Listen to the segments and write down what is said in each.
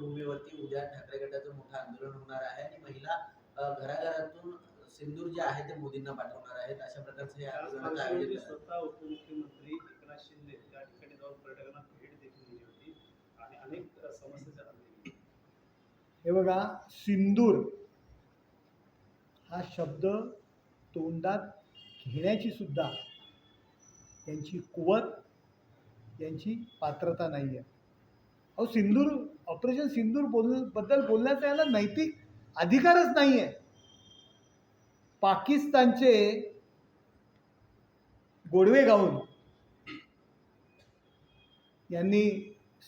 पार्श्वभूमीवरती उद्या ठाकरे गटाचं मोठं आंदोलन होणार आहे आणि महिला घराघरातून सिंदूर जे आहे ते मोदींना पाठवणार आहेत. अशा प्रकारचं हे त्याच. स्वतः उपमुख्यमंत्री एकनाथ शिंदे त्या ठिकाणी जाऊन पर्यटकांना भेट देखील दिली होती आणि अनेक समस्या हे बघा सिंदूर हा शब्द तोंडात घेण्याची सुद्धा यांची कुवत यांची पात्रता नाही आहे अहो सिंदूर ऑपरेशन सिंदूर बोलबद्दल बोलण्याचा याला नैतिक अधिकारच नाही आहे पाकिस्तानचे गोडवे गाऊन यांनी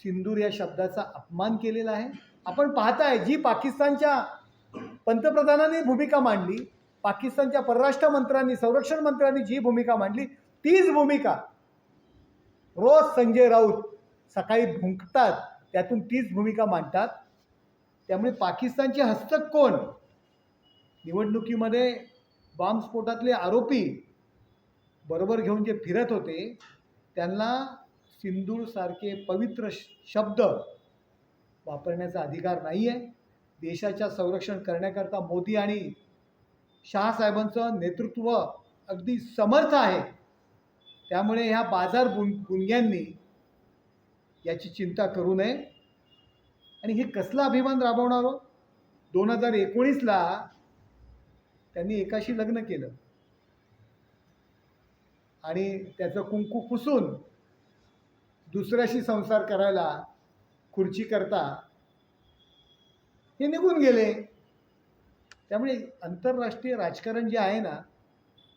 सिंदूर या शब्दाचा अपमान केलेला आहे. आपण पाहताय जी पाकिस्तानच्या पंतप्रधानांनी भूमिका मांडली पाकिस्तानच्या परराष्ट्र मंत्र्यांनी संरक्षण मंत्र्यांनी जी भूमिका मांडली तीच भूमिका रोज संजय राऊत सकाळी भुंकतात. त्यातून तीच भूमिका मांडतात. त्यामुळे पाकिस्तानचे हस्तक कोण? निवडणुकीमध्ये बॉम्बस्फोटातले आरोपी बरोबर घेऊन जे फिरत होते त्यांना सिंदूरसारखे पवित्र श- शब्द वापरण्याचा अधिकार नाही आहे देशाच्या संरक्षण करण्याकरता मोदी आणि शहासाहेबांचं नेतृत्व अगदी समर्थ आहे. त्यामुळे ह्या बाजार गुन गुंग्यांनी याची चिंता करू नये. आणि हे कसला अभिमान राबवणार हो? दोन हजार एकोणीसला त्यांनी एकाशी लग्न केलं. आणि त्याचं कुंकू पुसून दुसऱ्याशी संसार करायला खुर्ची करता हे निघून गेले. त्यामुळे आंतरराष्ट्रीय राजकारण जे आहे ना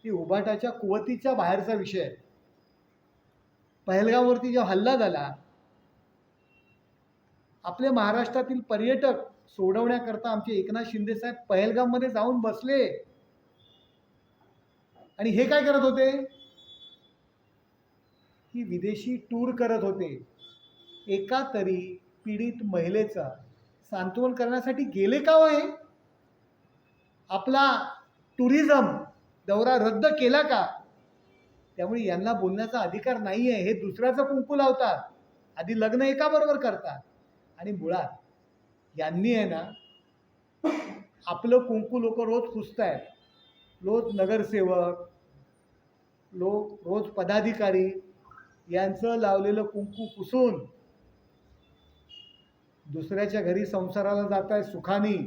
ते उभाटाच्या कुवतीच्या बाहेरचा विषय आहे. पहलगाववरती जो हल्ला झाला आपले महाराष्ट्रातील पर्यटक सोडवण्याकरता आमचे एकनाथ शिंदे साहेब पहलगाममध्ये जाऊन बसले. आणि हे काय करत होते? ही विदेशी टूर करत होते. एका तरी पीडित महिलेचा सांत्वन करण्यासाठी गेले का हो हे आपला टुरिझम दौरा रद्द केला का? त्यामुळे यांना बोलण्याचा अधिकार नाही आहे हे दुसऱ्याचं कुंकू लावतात. आधी लग्न एकाबरोबर करतात. आणि मुळात यांनी आहे ना आपलं कुंकू लोक रोज पुसत आहेत. रोज नगरसेवक लोक रोज पदाधिकारी यांचं लावलेलं कुंकू पुसून दुसऱ्याच्या घरी संसाराला जात आहे सुखानी.